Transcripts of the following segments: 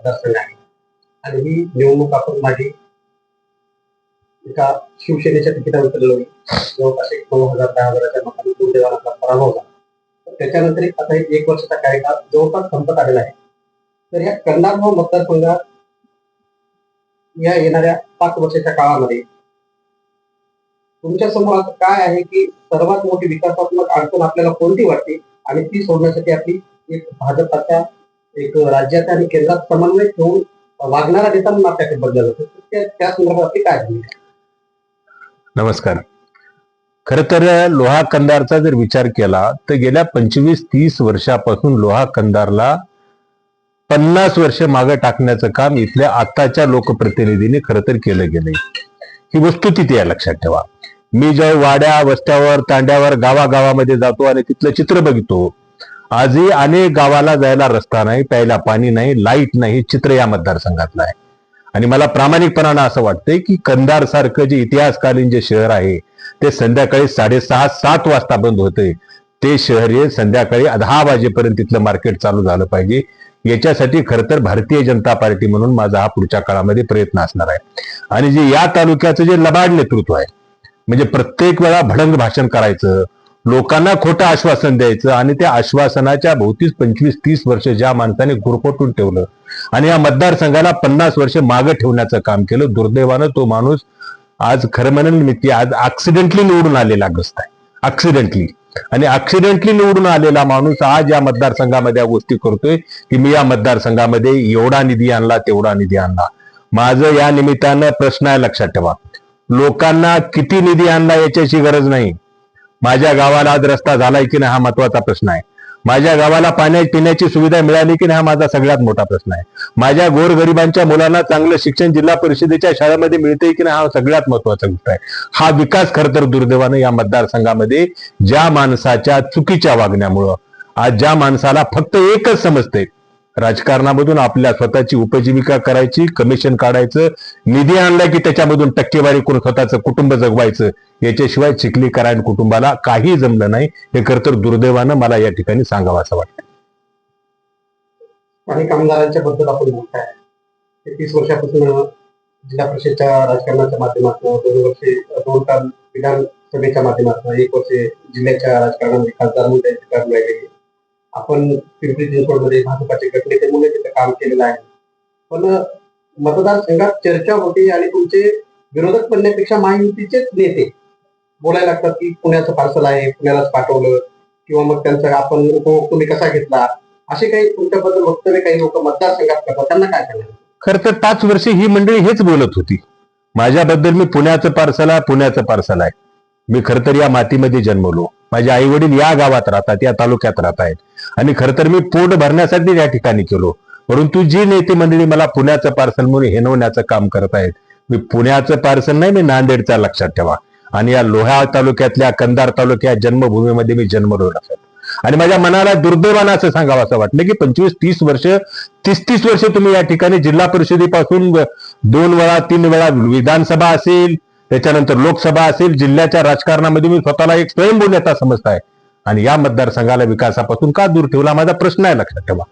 मतदारसंघ आहे. आणि ही निवडणूक आपण माझी एका शिवसेनेच्या तिकिटावर लढवली जवळपास एक नऊ हजार दहा हजाराच्या मतांनी दुर्दैवानाचा पराभव झाला. त्याच्यानंतर आता एक वर्षाचा कार्यकाळ जवळपास संपत आलेला आहे. तर या कंधार मतदारसंघात या येणाऱ्या पाच वर्षाच्या काळामध्ये तुमच्यासमोर असं काय आहे की सर्वात मोठी विकासात्मक अडचण आपल्याला कोणती वाटते? आणि ती सोडण्यासाठी आपली एक भाजपाच्या एक राज्यात आणि केंद्रात समन्वय ठेवून वागणारा नेता म्हणून आपल्याकडे बदलला जातो. त्या- संदर्भात काय भूमिका नमस्कार. खर तर लोहा कंदारचा जर विचार केला तर गेल्या पंचवीस तीस वर्षापासून लोहा कंदारला पन्नास वर्ष मागे टाकण्याचं काम इथल्या आताच्या लोकप्रतिनिधीने खरं तर केलं गेलंय. ही वस्तुस्थिती आहे लक्षात ठेवा. मी जेव्हा वाड्या वस्त्यावर तांड्यावर गावागावामध्ये जातो आणि तिथलं चित्र बघतो आजही अनेक गावाला जायला रस्ता नाही प्यायला पाणी नाही लाइट नाही चित्र या मतदारसंघातलं आहे. आणि मला प्रामाणिकपणानं असं वाटतंय की कंधार सारखं जे इतिहासकालीन जे शहर आहे ते संध्याकाळी साडेसहा सात वाजता बंद होते ते शहर हे संध्याकाळी दहा वाजेपर्यंत तिथलं मार्केट चालू झालं पाहिजे. याच्यासाठी खरं तर भारतीय जनता पार्टी म्हणून माझा हा पुढच्या काळामध्ये प्रयत्न असणार आहे. आणि जे या तालुक्याचं जे लबाड नेतृत्व आहे म्हणजे प्रत्येक वेळा भडंग भाषण करायचं लोकांना खोटं आश्वासन द्यायचं आणि त्या आश्वासनाच्या भोवतीच पंचवीस तीस वर्ष ज्या माणसाने गुरफटून ठेवलं आणि या मतदारसंघाला पन्नास वर्ष मागं ठेवण्याचं काम केलं दुर्दैवानं तो माणूस आज खरं म्हणेल आज ऍक्सिडेंटली निवडून आलेला गस्त आहे. ऍक्सिडेंटली आणि ऍक्सिडेंटली निवडून आलेला माणूस आज या मतदारसंघामध्ये या गोष्टी करतोय की मी या मतदारसंघामध्ये एवढा निधी आणला तेवढा निधी आणला. माझं या निमित्तानं प्रश्न आहे लक्षात ठेवा. लोकांना किती निधी आणला याच्याची गरज नाही. माझ्या गावाला आज रस्ता झालाय की नाही हा महत्त्वाचा प्रश्न आहे. माझ्या गावाला पाण्या पिण्याची सुविधा मिळाली की नाही हा माझा सगळ्यात मोठा प्रश्न आहे. माझ्या गोरगरिबांच्या मुलांना चांगलं शिक्षण जिल्हा परिषदेच्या शाळेमध्ये मिळते की नाही हा सगळ्यात महत्त्वाचा गोष्ट आहे. हा विकास खर तर दुर्दैवानं या मतदारसंघामध्ये ज्या माणसाच्या चुकीच्या वागण्यामुळं आज ज्या माणसाला फक्त एकच समजते राजकारणामधून आपल्या स्वतःची उपजीविका करायची कमिशन काढायचं निधी आणला की त्याच्यामधून टक्केवारी करून स्वतःचं कुटुंब जगवायचं. याच्याशिवाय चिखलीकरायण कुटुंबाला काही जमलं नाही. हे खर तर दुर्दैवानं मला या ठिकाणी सांगावं असं वाटतं. आणि कामगारांच्या बद्दल आपण बोलताय. तीस वर्षापासून जिल्हा परिषदच्या राजकारणाच्या माध्यमातून दोन वर्षे दोन काल विधानसभेच्या माध्यमातून एक वर्ष जिल्ह्याच्या राजकारणामध्ये खासदार म्हणून त्यांची काम राहिलेली आपण पिंपरी चिंचवडमध्ये भाजपाचे गटनेते म्हणून तिथे काम केलेलं आहे. पण मतदारसंघात चर्चा होती आणि तुमचे विरोधक बनण्यापेक्षा महायुतीचेच नेते बोलायला लागतात की पुण्याचं पार्सल आहे पुण्यालाच पाठवलं किंवा मग त्यांचा आपण उपभोग तुम्ही कसा घेतला? असे काही तुमच्याबद्दल वक्तव्य काही लोक मतदारसंघात करतात त्यांना काय करणार? खर तर पाच वर्षी ही मंडळी हेच बोलत होती. माझ्याबद्दल मी पुण्याचं पार्सल आहे पुण्याचं पार्सल आहे. मी खर तर या मातीमध्ये जन्मलो. माझे आई वडील या गावात राहतात या तालुक्यात राहत आहेत आणि खर तर मी पोट भरण्यासाठी या ठिकाणी केलो परंतु जी नेते मंडळी मला पुण्याचं पार्सल म्हणून हेनवण्याचं काम करत आहेत मी पुण्याचं पार्सल नाही मी नांदेडचा लक्षात ठेवा. आणि या लोहा तालुक्यातल्या कंधार तालुक्यात जन्मभूमीमध्ये मी जन्मलो असेल आणि माझ्या मनाला दुर्दैवानं असं सांगावं असं वाटलं की पंचवीस तीस वर्ष तीस तीस वर्ष तुम्ही या ठिकाणी जिल्हा परिषदेपासून दोन वेळा तीन वेळा विधानसभा असेल त्याच्यानंतर लोकसभा असेल जिल्ह्याच्या राजकारणामध्ये मी स्वतःला एक स्वयंभू नेता समजताय आणि या मतदारसंघाला विकासापासून का दूर ठेवला माझा प्रश्न आहे लक्षात ठेवा.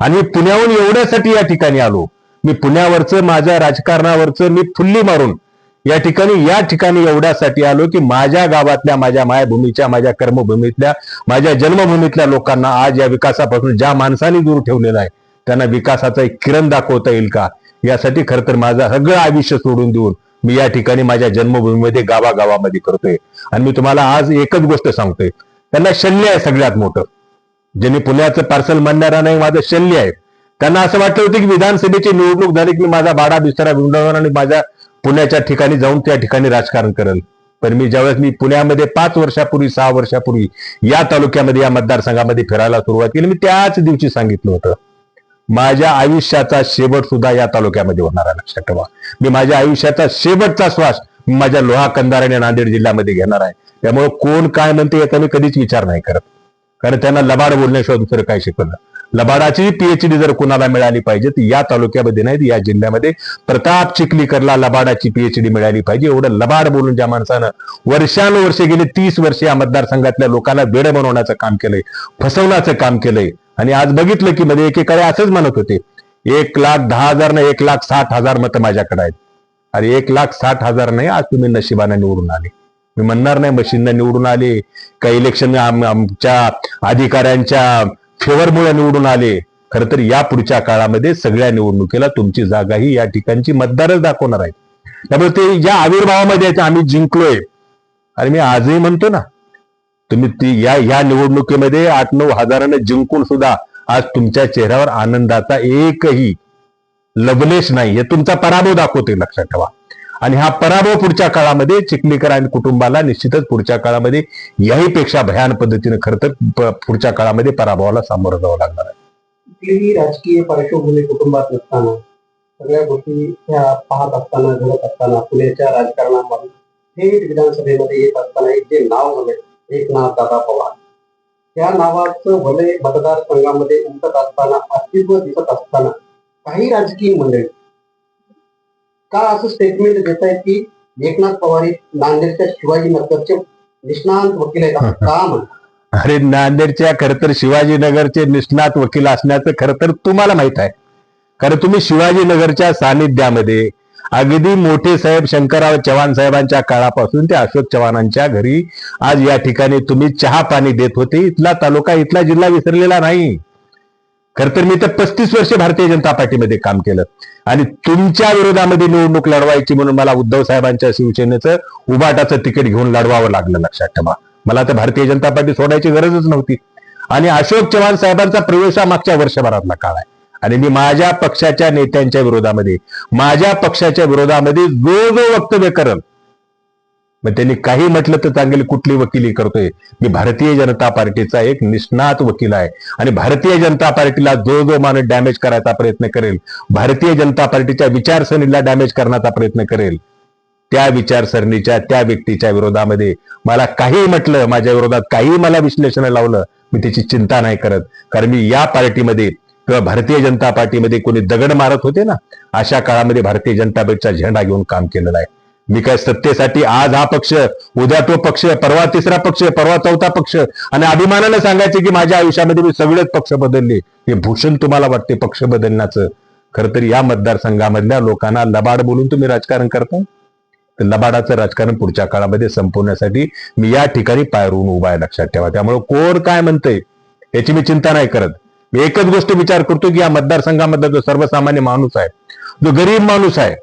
आणि मी पुण्याहून एवढ्यासाठी या ठिकाणी आलो. मी पुण्यावरचं माझ्या राजकारणावरचं मी फुल्ली मारून या ठिकाणी या ठिकाणी एवढ्यासाठी आलो की माझ्या गावातल्या माझ्या मायभूमीच्या माझ्या कर्मभूमीतल्या माझ्या जन्मभूमीतल्या लोकांना आज या विकासापासून ज्या माणसाने दूर ठेवलेला आहे त्यांना विकासाचा एक किरण दाखवता येईल का? यासाठी खरं तर माझं सगळं आयुष्य सोडून देऊन मी या ठिकाणी माझ्या जन्मभूमीमध्ये गावागावामध्ये करतोय. आणि मी तुम्हाला आज एकच गोष्ट सांगतोय. त्यांना शल्य आहे सगळ्यात मोठं. ज्यांनी पुण्याचं पार्सल म्हणणार नाही माझं शल्य आहे. त्यांना असं वाटलं होतं की विधानसभेची निवडणूक झाली की माझा बाडा बिस्तरा विंडवणार आणि माझ्या पुण्याच्या ठिकाणी जाऊन त्या ठिकाणी राजकारण करेल. पण मी ज्यावेळेस मी पुण्यामध्ये पाच वर्षापूर्वी सहा वर्षापूर्वी या तालुक्यामध्ये या मतदारसंघामध्ये फिरायला सुरुवात केली मी त्याच दिवशी सांगितलं होतं. माझ्या आयुष्याचा शेवट सुद्धा या तालुक्यामध्ये होणार आहे लक्षात ठेवा. मी माझ्या आयुष्याचा शेवटचा श्वास माझ्या लोहा कंदार आणि नांदेड जिल्ह्यामध्ये घेणार आहे. त्यामुळे कोण काय म्हणते याचा मी कधीच विचार नाही करत. कारण त्यांना लबाड बोलण्याशिवाय दुसरं काय शिकवलं लबाडाची पीएचडी जर कुणाला मिळाली पाहिजे तर या तालुक्यामध्ये नाही या जिल्ह्यामध्ये. प्रताप चिखलीकरला लबाडाची पीएचडी मिळाली पाहिजे. एवढं लबाड बोलून ज्या माणसानं वर्षानुवर्ष गेले तीस वर्ष या मतदारसंघातल्या लोकांना वेळ बनवण्याचं काम केलंय फसवण्याचं काम केलंय. आणि आज बघितलं की मध्ये एकेकाळी असंच म्हणत होते एक लाख दहा हजार ना एक लाख साठ हजार मतं माझ्याकडे आहेत. अरे एक लाख साठ हजार नाही आज तुम्ही नशिबाने निवडून आले. मी म्हणणार नाही मशीनने निवडून आले. का इलेक्शन आमच्या अधिकाऱ्यांच्या फेवरमुळे निवडून आले. खरं तर या पुढच्या काळामध्ये सगळ्या निवडणुकीला तुमची जागा ही या ठिकाणची मतदारच दाखवणार आहेत. त्यामुळे ते या आविर्भावामध्ये आम्ही जिंकलोय. आणि मी आजही म्हणतो ना तुम्ही ती या या निवडणुकीमध्ये आठ नऊ हजारानं जिंकून सुद्धा आज तुमच्या चेहऱ्यावर आनंदाचा एकही लवलेश नाही. हे तुमचा पराभव दाखवते लक्षात ठेवा. आणि हा पराभव पुढच्या काळामध्ये चिखलीकर आणि कुटुंबाला निश्चितच पुढच्या काळामध्ये याहीपेक्षा भयान पद्धतीनं खरं तर पुढच्या काळामध्ये पराभवाला सामोरं जावं लागणार आहे. कुठलीही राजकीय पार्श्वभूमी कुटुंबात नसताना सगळ्या गोष्टी ह्या पाहत असताना घडत असताना पुण्याच्या राजकारणामध्ये थेट विधानसभेमध्ये येत असताना एक जे नाव झाले एक नाव दादा पवार. त्या नावाचं भले मतदारसंघामध्ये उमटत असताना अस्तित्व दिसत असताना काही राजकीय मंडळी का असं स्टेटमेंट देत आहेत की एकनाथ पवार नांदेडच्या शिवाजीनगरचे निष्णांत वकील आहेत. का म्हणतात? अरे नांदेडच्या खरं तर शिवाजीनगरचे निष्णात वकील असण्याचं खरं तर तुम्हाला माहीत आहे. कारण तुम्ही शिवाजीनगरच्या सानिध्यामध्ये अगदी मोठे साहेब शंकरराव चव्हाण साहेबांच्या काळापासून ते अशोक चव्हाणांच्या घरी आज या ठिकाणी तुम्ही चहा पाणी देत होते. इथला तालुका इथला जिल्हा विसरलेला नाही. खर तर मी तर पस्तीस वर्ष भारतीय जनता पार्टीमध्ये काम केलं. आणि तुमच्या विरोधामध्ये निवडणूक लढवायची म्हणून मला उद्धव साहेबांच्या शिवसेनेचं उभाटाचं तिकीट घेऊन लढवावं लागलं लक्षात ठेवा. मला तर भारतीय जनता पार्टी सोडायची गरजच नव्हती. आणि अशोक चव्हाण साहेबांचा प्रवेश हा मागच्या वर्षभरातला काळ आहे. आणि मी माझ्या पक्षाच्या नेत्यांच्या विरोधामध्ये माझ्या पक्षाच्या विरोधामध्ये जो जो वक्तव्य करल मग त्यांनी काही म्हटलं तर चांगली कुठली वकिली करतोय. मी भारतीय जनता पार्टीचा एक निष्णात वकील आहे. आणि भारतीय जनता पार्टीला जो जो माणूस डॅमेज करायचा प्रयत्न करेल. भारतीय जनता पार्टीच्या विचारसरणीला डॅमेज करण्याचा प्रयत्न करेल. त्या विचारसरणीच्या त्या व्यक्तीच्या विरोधामध्ये मला काही म्हटलं माझ्या विरोधात काही मला विश्लेषण लावलं मी त्याची चिंता नाही करत. कारण मी या पार्टीमध्ये किंवा भारतीय जनता पार्टीमध्ये कोणी दगड मारत होते ना अशा काळामध्ये भारतीय जनता पार्टीचा झेंडा घेऊन काम केलेलं आहे. मी काय सत्तेसाठी आज हा पक्ष उद्या तो पक्ष परवा तिसरा पक्ष परवा चौथा पक्ष. आणि अभिमानानं सांगायचे की माझ्या आयुष्यामध्ये मी सगळेच पक्ष बदलले. हे भूषण तुम्हाला वाटते पक्ष बदलण्याचं? खरं तर या मतदारसंघामधल्या लोकांना लबाड बोलून तुम्ही राजकारण करता तर लबाडाचं राजकारण पुढच्या काळामध्ये संपवण्यासाठी मी या ठिकाणी पायरून उभा आहे लक्षात ठेवा. त्यामुळे कोण काय म्हणतंय याची मी चिंता नाही करत. मी एकच गोष्ट विचार करतो की या मतदारसंघामधला जो सर्वसामान्य माणूस आहे जो गरीब माणूस आहे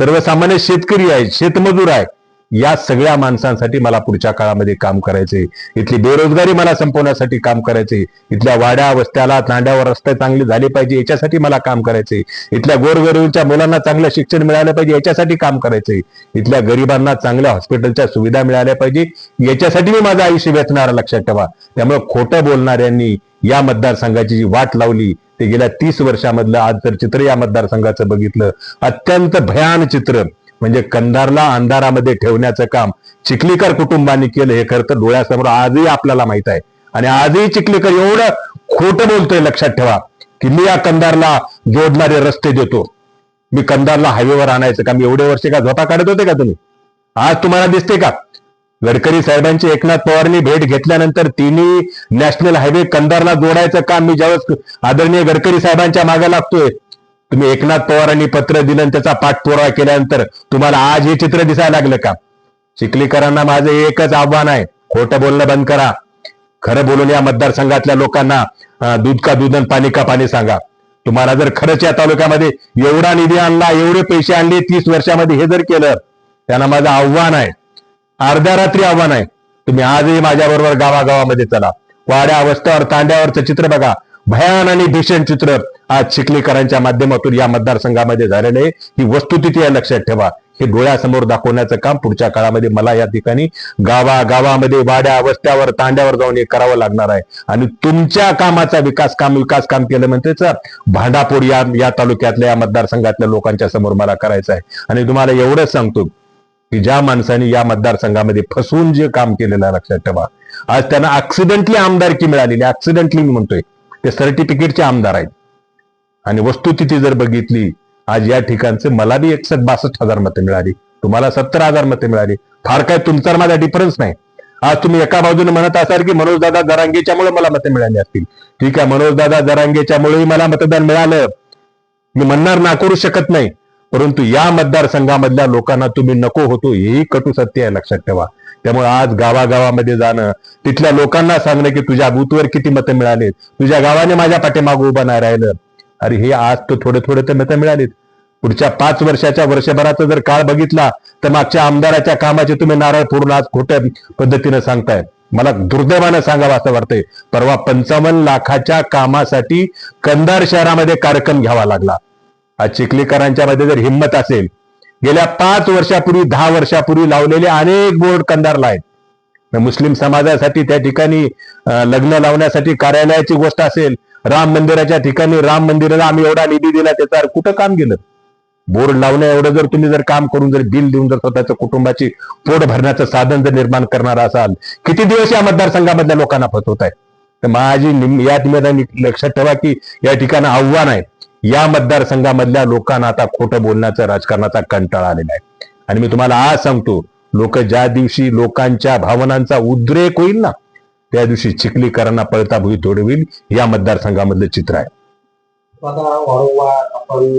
सर्वसामान्य शेतकरी आहे शेतमजूर आहे या सगळ्या माणसांसाठी मला पुढच्या काळामध्ये काम करायचे. इथली बेरोजगारी मला संपवण्यासाठी काम करायचे. इथल्या वाड्या वस्त्याला तांड्यावर रस्ते चांगले झाले पाहिजे याच्यासाठी मला काम करायचे. इथल्या गोरगरिबांच्या मुलांना चांगलं शिक्षण मिळालं पाहिजे याच्यासाठी काम करायचे. इथल्या गरिबांना चांगल्या हॉस्पिटलच्या सुविधा मिळाल्या पाहिजे याच्यासाठी मी माझं आयुष्य वेचणार लक्षात ठेवा. त्यामुळे खोटं बोलणाऱ्यांनी या मतदारसंघाची जी वाट लावली ते गेल्या तीस वर्षामधलं आज जर चित्र या मतदारसंघाचं बघितलं. अत्यंत भयान चित्र. म्हणजे कंधारला अंधारामध्ये ठेवण्याचं काम चिखलीकर कुटुंबांनी केलं हे खरं तर डोळ्यासमोर आजही आपल्याला माहीत आहे. आणि आजही चिखलीकर एवढं खोटं बोलतोय लक्षात ठेवा की मी या कंधारला जोडणारे रस्ते देतो. मी कंधारला हायवेवर आणायचं काम मी एवढे वर्ष का झोपा काढत होते का तुम्ही? आज तुम्हाला दिसते का? गडकरी साहेबांची एकनाथ पवारांनी भेट घेतल्यानंतर तिन्ही नॅशनल हायवे कंधारला जोडायचं काम मी ज्यावेळेस आदरणीय गडकरी साहेबांच्या मागे लागतोय तुम्ही एकनाथ पवारांनी पत्र दिलं आणि त्याचा पाठपुरावा केल्यानंतर तुम्हाला आज हे चित्र दिसायला लागलं का? चिखलीकरांना माझं एकच आव्हान आहे. खोटं बोलणं बंद करा. खरं बोलून या मतदारसंघातल्या लोकांना दूध का दूध आणि पाणी का पाणी सांगा. तुम्हाला जर खरंच या तालुक्यामध्ये एवढा निधी आणला एवढे पैसे आणले तीस वर्षामध्ये हे जर केलं त्यांना माझं आव्हान आहे. अर्ध्या रात्री आव्हान आहे. तुम्ही आजही माझ्याबरोबर गावागावामध्ये चला. वाड्या अवस्थावर तांड्यावरचं चित्र बघा. भयान आणि भीषण चित्र आज चिखलीकरांच्या माध्यमातून या मतदारसंघामध्ये झालेले ही वस्तुस्थिती आहे लक्षात ठेवा. हे डोळ्यासमोर दाखवण्याचं काम पुढच्या काळामध्ये मला या ठिकाणी गावा गावामध्ये वाड्या वस्त्यावर तांड्यावर जाऊन हे करावं लागणार आहे. आणि तुमच्या कामाचा विकास काम विकास काम केलं म्हणजे भांडापूर या या तालुक्यातल्या या मतदारसंघातल्या लोकांच्या समोर मला करायचं आहे. आणि तुम्हाला एवढंच सांगतो की ज्या माणसाने या मतदारसंघामध्ये फसवून जे काम केलेलं लक्षात ठेवा. आज त्यांना ऍक्सिडेंटली आमदारकी मिळालेली ऍक्सिडेंटली मी म्हणतोय. ते सर्टिफिकेटचे आमदार आहेत. आणि वस्तुस्थिती जर बघितली आज या ठिकाणचे मला बी एकसष्ट बासष्ट हजार मतं मिळाली. तुम्हाला सत्तर हजार मतं मिळाली. फार काय तुमचा माझा डिफरन्स नाही. आज तुम्ही एका बाजूने म्हणत असाल की मनोजदादा जरांगेच्यामुळे मला मतं मिळाली असतील. ठीक आहे मनोजदादा दरांगेच्यामुळेही जरांगेच्यामुळेही मला मतदान मिळालं. मी म्हणणार नाकारू शकत नाही. परंतु या मतदारसंघामधल्या लोकांना तुम्ही नको होतो हेही कटू सत्य आहे लक्षात ठेवा. त्यामुळे आज गावागावामध्ये जाणं तिथल्या लोकांना सांगणं की तुझ्या बूथवर किती मतं मिळालीत तुझ्या गावाने माझ्या पाठीमागं उभं नाही राहिलं. अरे हे आज तर थोडे थोडे तर मतं मिळालीत पुढच्या पाच वर्षाच्या वर्षभराचा जर काळ बघितला तर मागच्या आमदाराच्या कामाचे तुम्ही नारळ फोडून आज खोट्या पद्धतीनं सांगताय. मला दुर्दैवानं सांगावं असं वाटतंय. परवा पंचावन्न लाखाच्या कामासाठी कंधार शहरामध्ये कार्यक्रम घ्यावा लागला. आज चिखलीकरांच्या मध्ये जर हिंमत असेल गेल्या पाच वर्षापूर्वी दहा वर्षापूर्वी लावलेले अनेक बोर्ड कंधारला आहेत. मुस्लिम समाजासाठी त्या ठिकाणी लग्न लावण्यासाठी कार्यालयाची गोष्ट असेल राम मंदिराच्या ठिकाणी राम मंदिराला आम्ही एवढा निधी दिला त्याचा कुठं काम गेलं? बोर्ड लावण्या एवढं जर तुम्ही जर काम करून जर बिल देऊन जर स्वतःच्या कुटुंबाची पोट भरण्याचं साधन जर निर्माण करणार असाल किती दिवस या मतदारसंघामधल्या लोकांना फसवत आहे तर माझी निम- या निमित्ताने लक्षात ठेवा की या ठिकाणी आव्हान आहे या मतदारसंघामधल्या लोकांना आता खोटं बोलण्याचा राजकारणाचा कंटाळा आलेला आहे. आणि मी तुम्हाला आज सांगतो लोक ज्या दिवशी लोकांच्या भावनांचा उद्रेक होईल ना त्या दिवशी चिखलीकरांना पळता भुई तोडवील या मतदारसंघामधलं चित्र आहे. वारंवार आपण